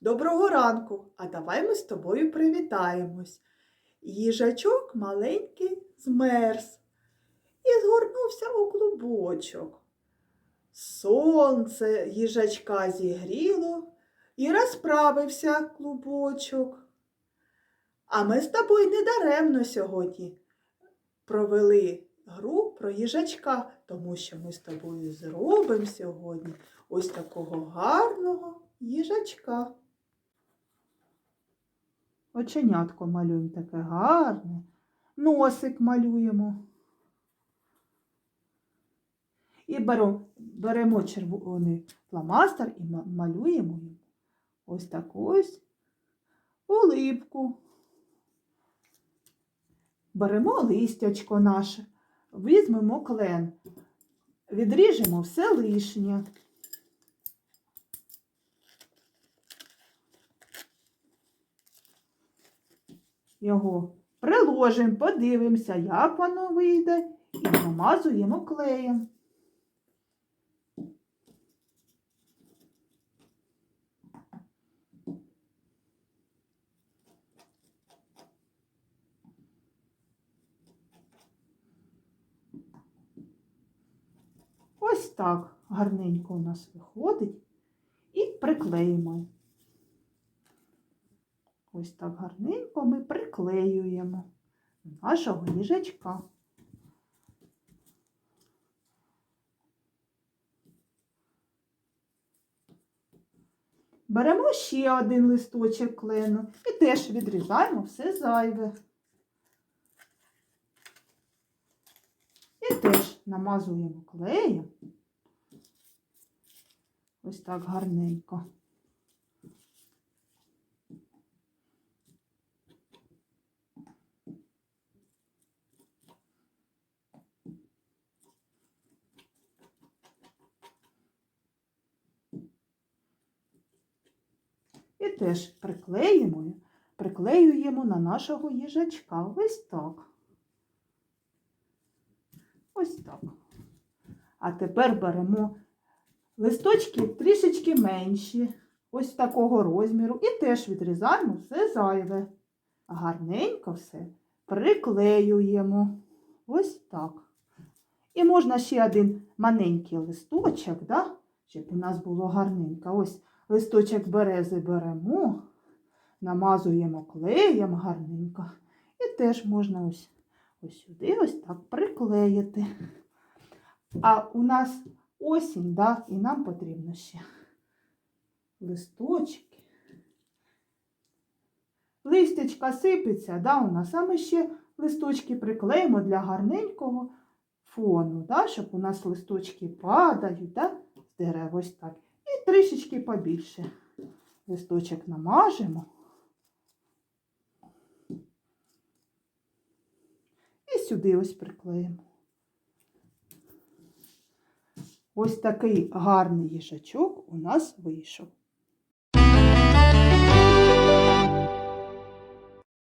Доброго ранку, а давай ми з тобою привітаємось. Їжачок маленький змерз і згорнувся у клубочок. Сонце їжачка зігріло і розправився клубочок. А ми з тобою недаремно сьогодні провели гру про їжачка, тому що ми з тобою зробимо сьогодні ось такого гарного їжачка. Оченятко малюємо таке гарне, носик малюємо. І беремо, беремо червоний фломастер і малюємо ось таку ось улипку. Беремо листячко наше, візьмемо клен, відріжемо все лишнє. Його приложимо, подивимося, як воно вийде, і намазуємо клеєм. Ось так гарненько у нас виходить. І приклеїмо. Ось так гарненько ми приклеюємо нашого їжачка. Беремо ще один листочок клену і теж відрізаємо все зайве. І теж намазуємо клеєм. Ось так гарненько. І теж приклеїмо, приклеюємо на нашого їжачка. Ось так. Ось так. А тепер беремо листочки трішечки менші, ось такого розміру, і теж відрізаємо все зайве. Гарненько все приклеюємо. Ось так. І можна ще один маленький листочок, да? щоб у нас було гарненько. Ось листочок берези беремо, намазуємо клеєм гарненько. І теж можна ось, ось сюди ось так приклеїти. А у нас осінь, да, і нам потрібно ще листочки. Листячка сипеться, да, у нас, а ми ще листочки приклеїмо для гарненького фону, да, щоб у нас листочки падають, да, з дерев ось так. І трішечки побільше листочок намажемо. І сюди ось приклеїмо. Ось такий гарний їжачок у нас вийшов.